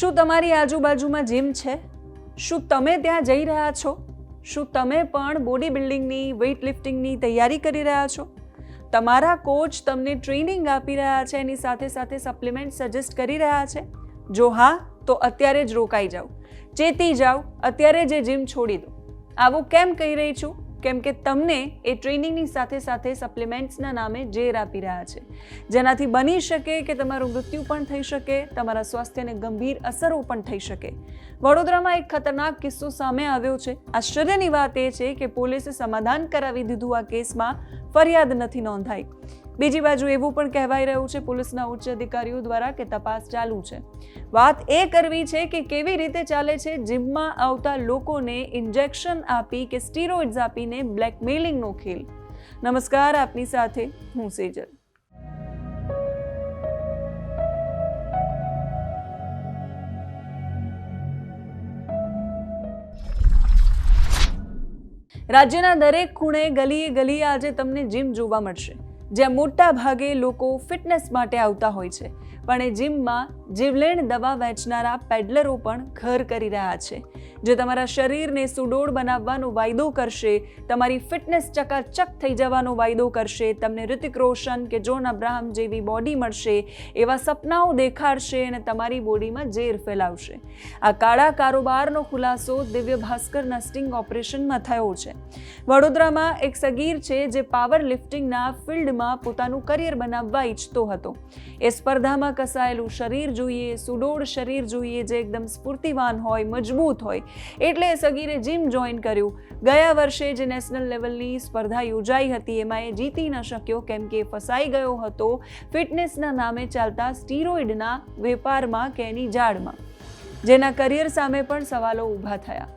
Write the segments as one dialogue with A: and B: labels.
A: શું તમારી આજુબાજુમાં જીમ છે? શું તમે ત્યાં જઈ રહ્યા છો? શું તમે પણ બોડી બિલ્ડિંગની વેઇટ લિફ્ટિંગની તૈયારી કરી રહ્યા છો? તમારા કોચ તમને ટ્રેનિંગ આપી રહ્યા છે, એની સાથે સાથે સપ્લિમેન્ટ સજેસ્ટ કરી રહ્યા છે? જો હા, તો અત્યારે જ રોકાઈ જાઓ. ચેતી જાઓ, અત્યારે જે જીમ છોડી દો. આવું કેમ કહી રહી છું? કેમ કે તમને એ ટ્રેનિંગની સાથે સાથે સપ્લિમેન્ટ્સના નામે ઝેર આપી રહ્યા છે. જેનાથી બની શકે કે તમારું મૃત્યુ પણ થઈ શકે, તમારા સ્વાસ્થ્યને ગંભીર અસરો પણ થઈ શકે. વડોદરામાં એક ખતરનાક કિસ્સો સામે આવ્યો છે. આશ્ચર્યની વાત એ છે કે પોલીસે સમાધાન કરાવી દીધું આ કેસમાં ફરિયાદ નથી નોંધાઈ. બીજી બાજુ એવું પણ કહેવાઈ રહ્યું છે, પોલીસના ઉચ્ચ અધિકારીઓ દ્વારા કે તપાસ ચાલુ છે. વાત એ કરવી છે કે કેવી રીતે ચાલે છે, જીમમાં આવતા લોકોને ઇન્જેક્શન આપી કે સ્ટીરોઇડ્સ આપીને બ્લેકમેલિંગનો ખેલ. નમસ્કાર, આપની સાથે હું સેજલ. રાજ્યના દરેક ખૂણે ગલીએ ગલીએ આજે તમને જીમ જોવા મળશે. જ્યાં મોટા ભાગે લોકો ફિટનેસ માટે આવતા હોય છે. પણ એ જીમમાં જીવલેણ દવા વેચનારા પેડલરો પણ ઘર કરી રહ્યા છે. જે તમારા શરીરને સુડોળ બનાવવાનો વાયદો કરશે, તમારી ફિટનેસ ચકાચક થઈ જવાનો વાયદો કરશે, તમને ઋતિક રોશન કે જોન અબ્રાહમ જેવી બોડી મળશે, એવા સપનાઓ દેખાડશે અને તમારી બોડીમાં ઝેર ફેલાવશે. આ કાળા કારોબારનો ખુલાસો દિવ્ય ભાસ્કરના સ્ટિંગ ઓપરેશનમાં થયો છે. વડોદરામાં એક સગીર છે જે પાવર લિફ્ટિંગના ફિલ્ડમાં પોતાનું કરિયર બનાવવા ઈચ્છતો હતો. એ સ્પર્ધામાં કસાયેલું શરીર જોઈએ, સુડોળ શરીર જોઈએ જે એકદમ સ્ફૂર્તિવાન હોય, મજબૂત હોય એટલે સગીરે જીમ જોઈન કર્યું. ગયા વર્ષે જે નેશનલ લેવલની સ્પર્ધા યોજાઈ હતી, એમાં એ જીતી ન શક્યો, કેમ કે ફસાઈ ગયો હતો ફિટનેસના નામે ચાલતા સ્ટીરોઇડના વેપારમાં કે એની જાળમાં, જેના કરિયર સામે પણ સવાલો ઊભા થયા.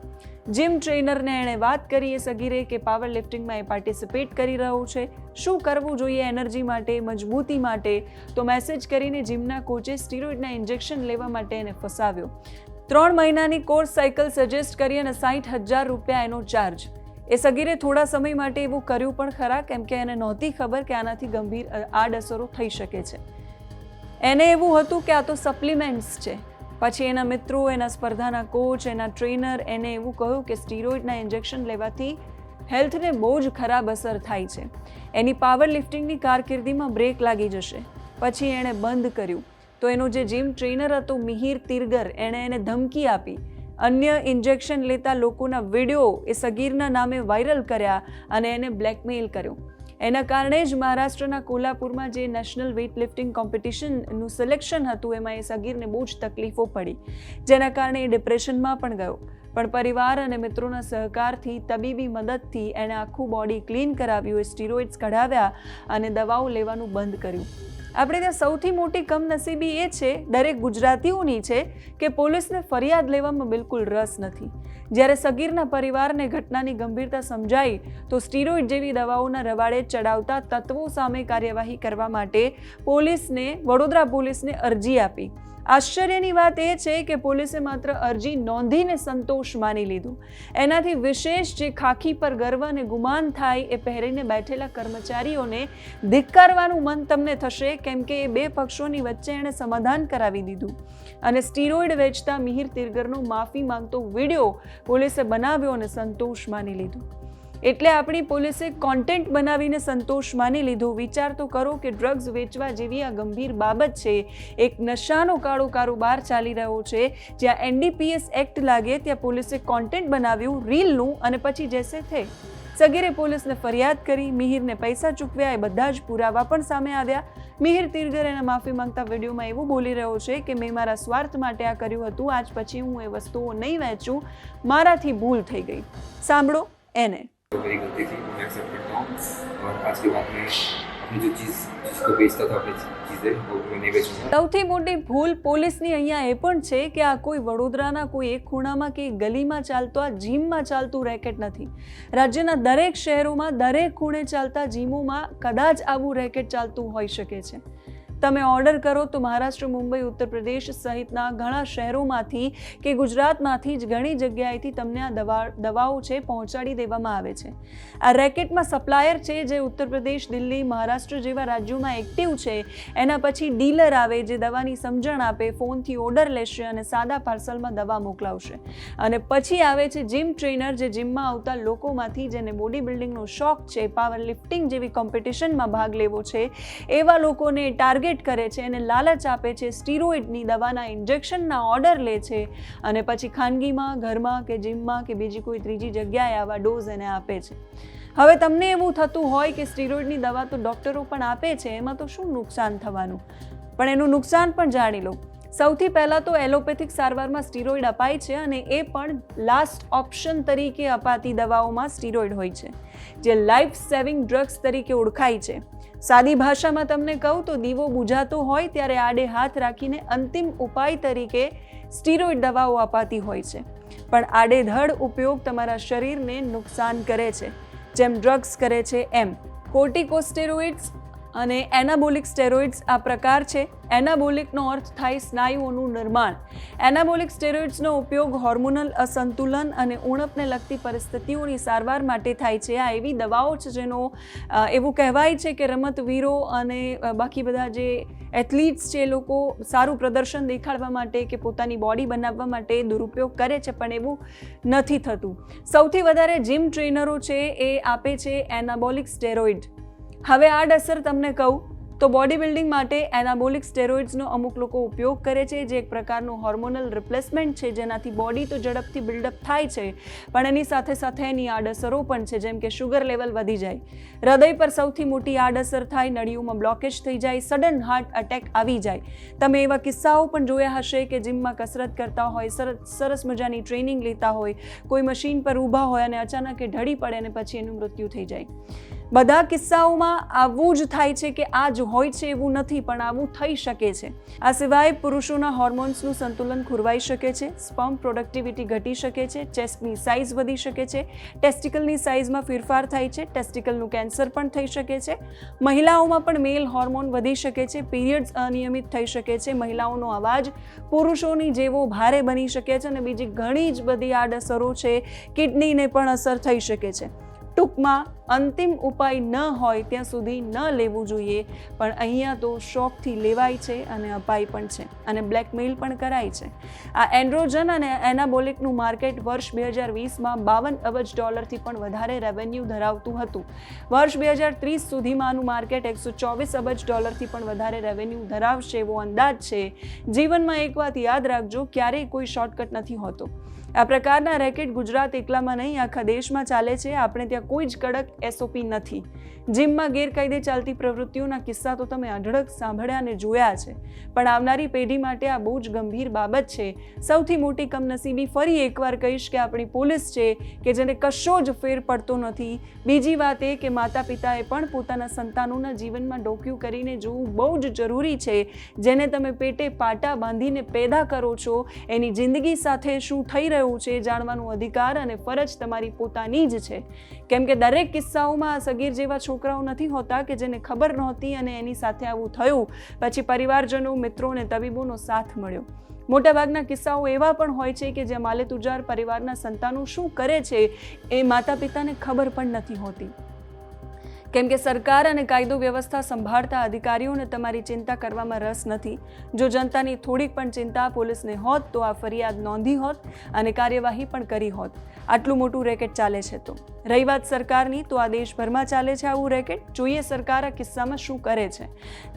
A: જીમ ટ્રેનરને એણે વાત કરી એ સગીરે કે પાવર લિફ્ટિંગમાં એ પાર્ટિસિપેટ કરી રહ્યો છે, શું કરવું જોઈએ એનર્જી માટે, મજબૂતી માટે? તો મેસેજ કરીને જીમના કોચે સ્ટીરોઇડના ઇન્જેક્શન લેવા માટે એને ફસાવ્યો. ત્રણ મહિનાની કોર્સ સાયકલ સજેસ્ટ કરી અને સાઠ હજાર રૂપિયા એનો ચાર્જ. એ સગીરે થોડા સમય માટે એવું કર્યું પણ ખરા, કેમ કે એને નહોતી ખબર કે આનાથી ગંભીર આડઅસરો થઈ શકે છે. એને એવું હતું કે આ તો સપ્લિમેન્ટ્સ છે. પછી એના મિત્રો, એના સ્પર્ધાના કોચ, એના ટ્રેનર, એને એવું કહ્યું કે સ્ટીરોઇડના ઇન્જેક્શન લેવાથી હેલ્થને બહુ જ ખરાબ અસર થાય છે. એની પાવર લિફ્ટિંગની કારકિર્દીમાં બ્રેક લાગી જશે. પછી એણે બંધ કર્યું. તો એનો જે જીમ ટ્રેનર હતો મિહિર તિરગર, એણે એને ધમકી આપી. અન્ય ઇન્જેક્શન લેતા લોકોના વીડિયો એ સગીરના નામે વાયરલ કર્યા અને એને બ્લેકમેલ કર્યો. એના કારણે જ મહારાષ્ટ્રના કોલ્હાપુરમાં જે નેશનલ વેઇટ લિફ્ટિંગ કોમ્પિટિશનનું સિલેક્શન હતું, એમાં એ સગીરને બહુ જ તકલીફો પડી, જેના કારણે એ ડિપ્રેશનમાં પણ ગયો. પણ પરિવાર અને મિત્રોના સહકારથી, તબીબી મદદથી એણે આખું બોડી ક્લીન કરાવ્યું, એ સ્ટીરોઇડ્સ કઢાવ્યા અને દવાઓ લેવાનું બંધ કર્યું. આપણે ત્યાં સૌથી મોટી કમનસીબી એ છે, દરેક ગુજરાતીઓની છે, કે પોલીસને ફરિયાદ લેવામાં બિલકુલ રસ નથી. જ્યારે સગીરના પરિવારને ઘટનાની ગંભીરતા સમજાઈ, તો સ્ટીરોઇડ જેવી દવાઓના રવાડે ચડાવતા તત્વો સામે કાર્યવાહી કરવા માટે પોલીસને, વડોદરા પોલીસને અરજી આપી. આશ્ચર્યની વાત એ છે કે પોલીસે માત્ર અરજી નોંધીને સંતોષ માની લીધું. એનાથી વિશેષ જે ખાખી પર ગર્વ અને ગુમાન થાય એ પહેરીને બેઠેલા કર્મચારીઓને ધિક્કારવાનું મન તમને થશે કેમ કે એ બે પક્ષોની વચ્ચે એણે સમાધાન કરાવી દીધું. અને સ્ટીરોઇડ વેચતા મિહિર તિરગરનો માફી માંગતો વીડિયો પોલીસે બનાવ્યો અને સંતોષ માની લીધું. એટલે આપણી પોલીસે કોન્ટેન્ટ બનાવીને સંતોષ માની લીધો. વિચાર તો કરો કે ડ્રગ્સ વેચવા જેવી આ ગંભીર બાબત છે. એક નશાનો કાળો કારોબાર ચાલી રહ્યો છે. જ્યાં એનડીપીએસ એક્ટ લાગે, ત્યાં પોલીસે કોન્ટેન્ટ બનાવ્યું રીલનું અને પછી જેસે થે. સગીરે પોલીસને ફરિયાદ કરી, મિહિરને પૈસા ચૂકવ્યા, એ બધા જ પુરાવા પણ સામે આવ્યા. મિહિર તિરગર એના માફી માંગતા વિડીયોમાં એવું બોલી રહ્યો છે કે, મેં મારા સ્વાર્થ માટે આ કર્યું હતું. આજ પછી હું એ વસ્તુઓ નહીં વેચું. મારાથી ભૂલ થઈ ગઈ. સાંભળો એને.
B: तो मेरी गलती थी मैं एक्सेप्ट करता हूँ और आज के बाद में अपनी जो चीज़ जिसको बेचता था अपनी चीज़ें वो मैं नहीं बेचूंगा
A: સૌથી મોટી ભૂલ પોલીસની અહીંયા એ પણ છે કે આ કોઈ વડોદરાના કોઈ એક ખૂણામાં કે ગલીમાં ચાલતો આ જીમમાં ચાલતું રેકેટ નથી રાજ્યના દરેક શહેરોમાં દરેક ખૂણે ચાલતા જીમોમાં કદાચ આવું રેકેટ ચાલતું હોઈ શકે છે તમે ઓર્ડર કરો તો મહારાષ્ટ્ર, મુંબઈ ઉત્તર પ્રદેશ સહિતના ઘણા શહેરોમાંથી કે ગુજરાતમાંથી જ ઘણી જગ્યાએથી તમને આ દવા, દવાઓ છે પહોંચાડી દેવામાં આવે છે. આ રેકેટમાં સપ્લાયર છે જે ઉત્તર પ્રદેશ દિલ્હી, મહારાષ્ટ્ર જેવા રાજ્યોમાં એક્ટિવ છે, એના પછી ડીલર આવે જે દવાની સમજણ આપે, ફોનથી ઓર્ડર લેશે અને સાદા પાર્સલમાં દવા મોકલાવશે. અને પછી આવે છે જીમ ટ્રેનર જે જીમમાં આવતા લોકોમાંથી જેને બોડી બિલ્ડિંગનો શોખ છે પાવર લિફ્ટિંગ જેવી કોમ્પિટિશનમાં ભાગ લેવો છે, એવા લોકોને ટાર્ગેટ કરે છે એને લાલચ આપે છે સ્ટીરોઇડની દવાના ઇન્જેક્શનના ઓર્ડર લે છે અને પછી ખાનગીમાં, ઘરમાં કે જીમમાં કે બીજી કોઈ ત્રીજી જગ્યાએ આવા ડોઝ એને આપે છે. હવે તમને એવું થતું હોય કે સ્ટીરોઇડની દવા તો ડૉક્ટરો પણ આપે છે, એમાં તો શું નુકસાન થવાનું? પણ એનું નુકસાન પણ જાણી લો. સૌથી પહેલાં તો એલોપેથિક સારવારમાં સ્ટીરોઇડ અપાય છે અને એ પણ લાસ્ટ ઓપ્શન તરીકે અપાતી દવાઓમાં સ્ટીરોઇડ હોય છે, જે લાઈફ સેવિંગ ડ્રગ્સ તરીકે ઓળખાય છે. સાદી ભાષામાં તમને કહું તો દીવો બુઝાતો હોય ત્યારે આડે હાથ રાખીને અંતિમ ઉપાય તરીકે સ્ટીરોઇડ દવાઓ અપાતી હોય છે. પણ આડેધડ ઉપયોગ તમારા શરીરને નુકસાન કરે છે, જેમ ડ્રગ્સ કરે છે એમ. કોર્ટિકોસ્ટેરોઇડ્સ અને એનાબોલિક સ્ટેરોઇડ્સ આ પ્રકાર છે. એનાબોલિકનો અર્થ થાય સ્નાયુઓનું નિર્માણ. એનાબોલિક સ્ટેરોઇડ્સનો ઉપયોગ હોર્મોનલ અસંતુલન અને ઉણપને લગતી પરિસ્થિતિઓની સારવાર માટે થાય છે. આ એવી દવાઓ છે જેનો એવું કહેવાય છે કે રમતવીરો અને બાકી બધા જે એથ્લીટ્સ છે એ લોકો સારું પ્રદર્શન દેખાડવા માટે કે પોતાની બોડી બનાવવા માટે દુરુપયોગ કરે છે, પણ એવું નથી થતું. સૌથી વધારે જીમ ટ્રેનરો છે એ આપે છે એનાબોલિક સ્ટેરોઇડ. હવે આડઅસર તમને કહું, તો બોડી બિલ્ડિંગ માટે એનાબોલિક સ્ટેરોઇડ્સનો અમુક લોકો ઉપયોગ કરે છે, જે એક પ્રકારનું હોર્મોનલ રિપ્લેસમેન્ટ છે, જેનાથી બોડી તો ઝડપથી બિલ્ડઅપ થાય છે, પણ એની સાથે સાથે એની આડઅસરો પણ છે, જેમ કે શુગર લેવલ વધી જાય. હૃદય પર સૌથી મોટી આડઅસર થાય, નળીઓમાં બ્લોકેજ થઈ જાય સડન હાર્ટ અટેક આવી જાય. તમે એવા કિસ્સાઓ પણ જોયા હશે કે જિમમાં કસરત કરતા હોય સરસ સરસ મજાની ટ્રેનિંગ લેતા હોય, કોઈ મશીન પર ઊભા હોય અને અચાનક ઢળી પડે અને પછી એનું મૃત્યુ થઈ જાય. બધા કિસ્સાઓમાં આવું જ થાય છે કે આ જ હોય છે એવું નથી, પણ આવું થઈ શકે છે. આ સિવાય પુરુષોના હોર્મોન્સનું સંતુલન ખોરવાઈ શકે છે, સ્પર્મ પ્રોડક્ટિવિટી ઘટી શકે છે, ચેસ્ટની સાઇઝ વધી શકે છે, ટેસ્ટિકલની સાઇઝમાં ફેરફાર થાય છે, ટેસ્ટિકલનું કેન્સર પણ થઈ શકે છે. મહિલાઓમાં પણ મેલ હોર્મોન વધી શકે છે, પીરિયડ્સ અનિયમિત થઈ શકે છે, મહિલાઓનો અવાજ પુરુષોની જેવો ભારે બની શકે છે અને બીજી ઘણી જ બધી આડઅસરો છે, કિડનીને પણ અસર થઈ શકે છે. ટૂંકમાં અંતિમ ઉપાય ન હોય ત્યાં સુધી ન લેવું જોઈએ. પણ અહીંયા તો શોખથી લેવાય છે અને અપાય પણ છે અને બ્લેકમેલ પણ કરાય છે. આ એન્ડ્રોજન અને એનાબોલિકનું માર્કેટ વર્ષ બે હજાર વીસમાં બાવન અબજ ડોલરથી પણ વધારે રેવન્યુ ધરાવતું હતું. વર્ષ બે હજાર ત્રીસ સુધીમાં આનું માર્કેટ એકસો ચોવીસ અબજ ડોલરથી પણ વધારે રેવન્યુ ધરાવશે એવો અંદાજ છે. જીવનમાં એક વાત યાદ રાખજો, ક્યારેય કોઈ શોર્ટકટ નથી હોતો. આ પ્રકારના રેકેટ ગુજરાત એકલામાં નહીં, આખા દેશમાં ચાલે છે. આપણે ત્યાં કોઈ જ કડક એસઓપી નથી. જીમમાં ગેરકાયદે ચાલતી પ્રવૃત્તિઓના કિસ્સા તો તમે અઢળક સાંભળ્યા અને જોયા છે. પણ આવનારી પેઢી માટે આ બહુ જ ગંભીર બાબત છે. સૌથી મોટી કમનસીબી ફરી એકવાર કહીશ કે આપણી પોલીસ છે કે જેને કશો જ ફેર પડતો નથી. બીજી વાત એ કે માતા પિતાએ પણ પોતાના સંતાનોના જીવનમાં ડોક્યું કરીને જોવું બહુ જ જરૂરી છે. જેને તમે પેટે પાટા બાંધીને પેદા કરો છો, એની જિંદગી સાથે શું થઈ રહ્યું છે જાણવાનું અધિકાર અને ફરજ તમારી પોતાની જ છે. કેમ કે દરેક કિસ્સાઓમાં સગીર જેવા છોકરાઓ નથી હોતા કે જેને ખબર નહોતી અને એની સાથે આવું થયું. પછી પરિવારજનો, મિત્રો અને તબીબોનો સાથ મળ્યો. મોટાભાગના કિસ્સાઓ એવા પણ હોય છે કે જ્યાં માલેતુજાર પરિવારના સંતાનો શું કરે છે એ માતા પિતાને ખબર પણ નથી હોતી. કેમ કે સરકાર અને કાયદો વ્યવસ્થા સંભાળતા અધિકારીઓને તમારી ચિંતા કરવામાં રસ નથી. જો જનતાની થોડીક પણ ચિંતા પોલીસને હોત, તો આ ફરિયાદ નોંધી હોત અને કાર્યવાહી પણ કરી હોત. આટલું મોટું રેકેટ ચાલે છે તો. રહી વાત સરકારની, તો આ દેશભરમાં ચાલે છે આવું રેકેટ? જોઈએ સરકાર આ કિસ્સામાં શું કરે છે.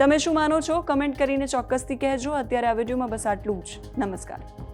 A: તમે શું માનો છો? કમેન્ટ કરીને ચોક્કસથી કહેજો. અત્યારે આ વિડીયોમાં બસ આટલું જ. નમસ્કાર.